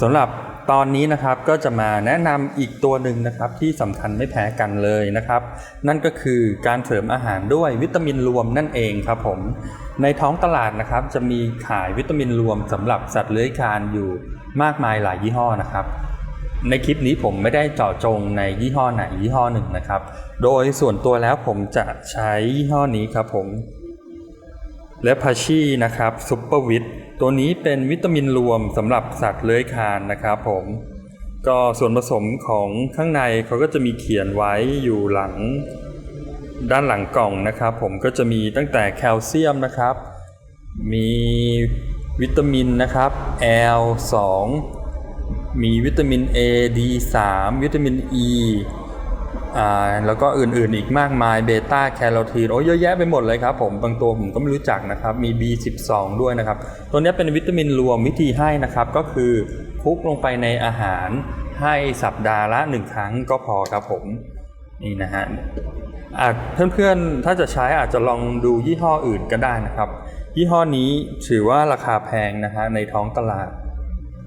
สำหรับตอนนี้นะครับก็จะมาแนะนำอีกตัวหนึ่งนะครับที่สำคัญไม่แพ้กันเลยนะครับ นั่นก็คือการเสริมอาหารด้วยวิตามินรวมนั่นเองครับผมในท้องตลาดนะครับจะมีขายวิตามินรวมสำหรับสัตว์เลื้อยคลานอยู่มากมายหลายยี่ห้อนะครับ ในคลิปนี้ผมไม่ได้เจาะจงในยี่ห้อไหนยี่ห้อหนึ่งนะครับ โดยส่วนตัวแล้วผมจะใช้ยี่ห้อนี้ครับผม และพาชีนะครับซุปเปอร์วิตตัวนี้เป็นวิตามินรวมสำหรับสัตว์เลื้อยคลานนะครับผมก็ส่วนผสมของข้างในเขาก็จะมีเขียนไว้อยู่หลังด้านหลังกล่องนะครับ ผมก็จะมีตั้งแต่แคลเซียมนะครับ มีวิตามินนะครับ L2 มีวิตามิน A D3 วิตามิน E อ่า แล้วก็อื่นๆอีกมากมายเบต้าแคโรทีนโอ้เยอะแยะไปหมดเลยครับผมบางตัวผมก็ไม่รู้จักนะครับ มี B12 ด้วยนะครับ ตัวนี้เป็นวิตามินรวมวิธีให้นะครับ ก็คือคลุกลงไปในอาหารให้สัปดาห์ละ1ครั้งก็พอครับผมนี่นะฮะอาจเพื่อนๆถ้าจะใช้อาจจะลองดูยี่ห้ออื่นก็ได้นะครับ ยี่ห้อนี้ถือว่าราคาแพงนะฮะในท้องตลาด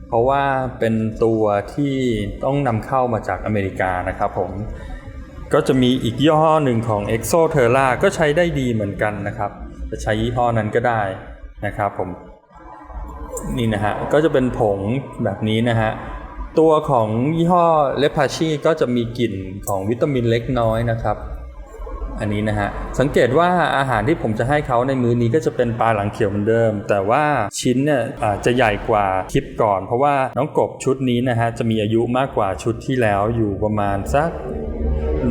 เพราะว่าเป็นตัวที่ต้องนำเข้ามาจากอเมริกานะครับผม ก็จะมีอีกยี่ห้อหนึ่งของ e x o t e r r a ก็ใช้ได้ดีเหมือนกันนะครับ จะใช้ยี่ห้อนั้นก็ได้นะครับผมนี่นะฮะก็จะเป็นผงแบบนี้นะฮะตัวของยี่ห้อเลพาชีก็จะมีกลิ่นของวิตามินเล็กน้อยนะครับ อันนี้นะฮะสังเกตว่าอาหารที่ผมจะให้เขาในมื้อนี้ก็จะเป็นปลาหลังเขียวเหมือนเดิม แต่ว่าชิ้นเนี่ยอาจจะใหญ่กว่าคลิปก่อน เพราะว่าน้องกบชุดนี้นะฮะจะมีอายุมากกว่าชุดที่แล้วอยู่ประมาณสัก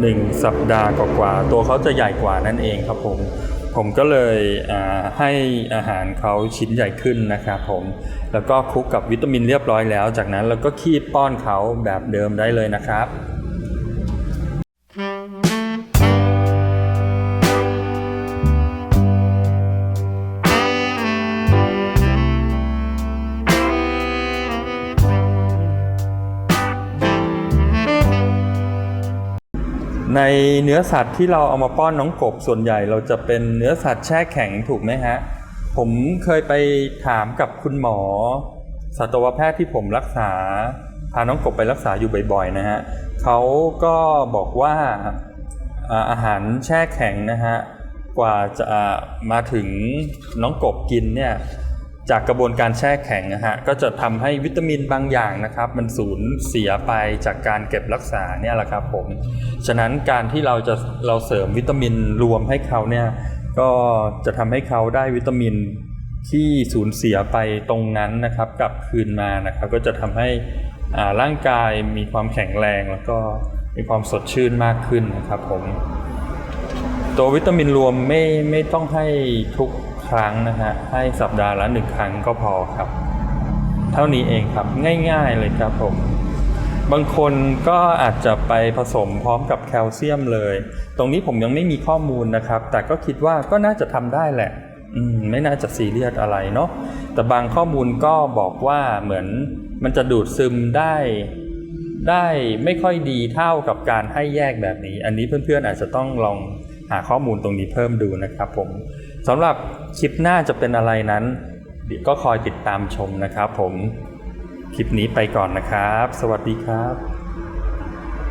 หนึ่งสัปดาห์กว่าๆตัวเขาจะใหญ่กว่านั่นเองครับผม ผมก็เลยให้อาหารเขาชิ้นใหญ่ขึ้นนะครับผม แล้วก็คลุกกับวิตามินเรียบร้อยแล้ว จากนั้นเราก็คีบป้อนเขาแบบเดิมได้เลยนะครับ ในเนื้อสัตว์ที่เราเอามาป้อนน้องกบส่วนใหญ่เราจะเป็นเนื้อสัตว์แช่แข็งถูกไหมฮะ ผมเคยไปถามกับคุณหมอ สัตวแพทย์ที่ผมรักษา พาน้องกบไปรักษาอยู่บ่อยๆนะฮะเขาก็บอกว่าอาหารแช่แข็งนะฮะกว่าจะมาถึงน้องกบกินเนี่ย จากกระบวนการแช่แข็งนะฮะก็จะทำให้วิตามินบางอย่างนะครับ มันสูญเสียไปจากการเก็บรักษาเนี่ยแหละครับผมฉะนั้นการที่เราจะเราเสริมวิตามินรวมให้เขาเนี่ยก็จะทำให้เขาได้วิตามินที่สูญเสียไปตรงนั้นนะครับกลับคืนมานะครับ ก็จะทำให้ร่างกายมีความแข็งแรงแล้วก็มีความสดชื่นมากขึ้นนะครับผมตัววิตามินรวมไม่ไม่ต้องให้ทุก ครั้งนะฮะให้สัปดาห์ละหนึ่งครั้งก็พอครับ เท่านี้เองครับง่ายๆเลยครับผม บางคนก็อาจจะไปผสมพร้อมกับแคลเซียมเลย ตรงนี้ผมยังไม่มีข้อมูลนะครับ แต่ก็คิดว่าก็น่าจะทำได้แหละอืมไม่น่าจะซีเรียสอะไรเนาะแต่บางข้อมูลก็บอกว่าเหมือนมันจะดูดซึมได้ได้ไม่ค่อยดีเท่ากับการให้แยกแบบนี้ อันนี้เพื่อนๆอาจจะต้องลองหาข้อมูลตรงนี้เพิ่มดูนะครับผม สำหรับคลิปหน้าจะเป็นอะไรนั้นก็คอยติดตามชมนะครับผม คลิปนี้ไปก่อนนะครับ สวัสดีครับ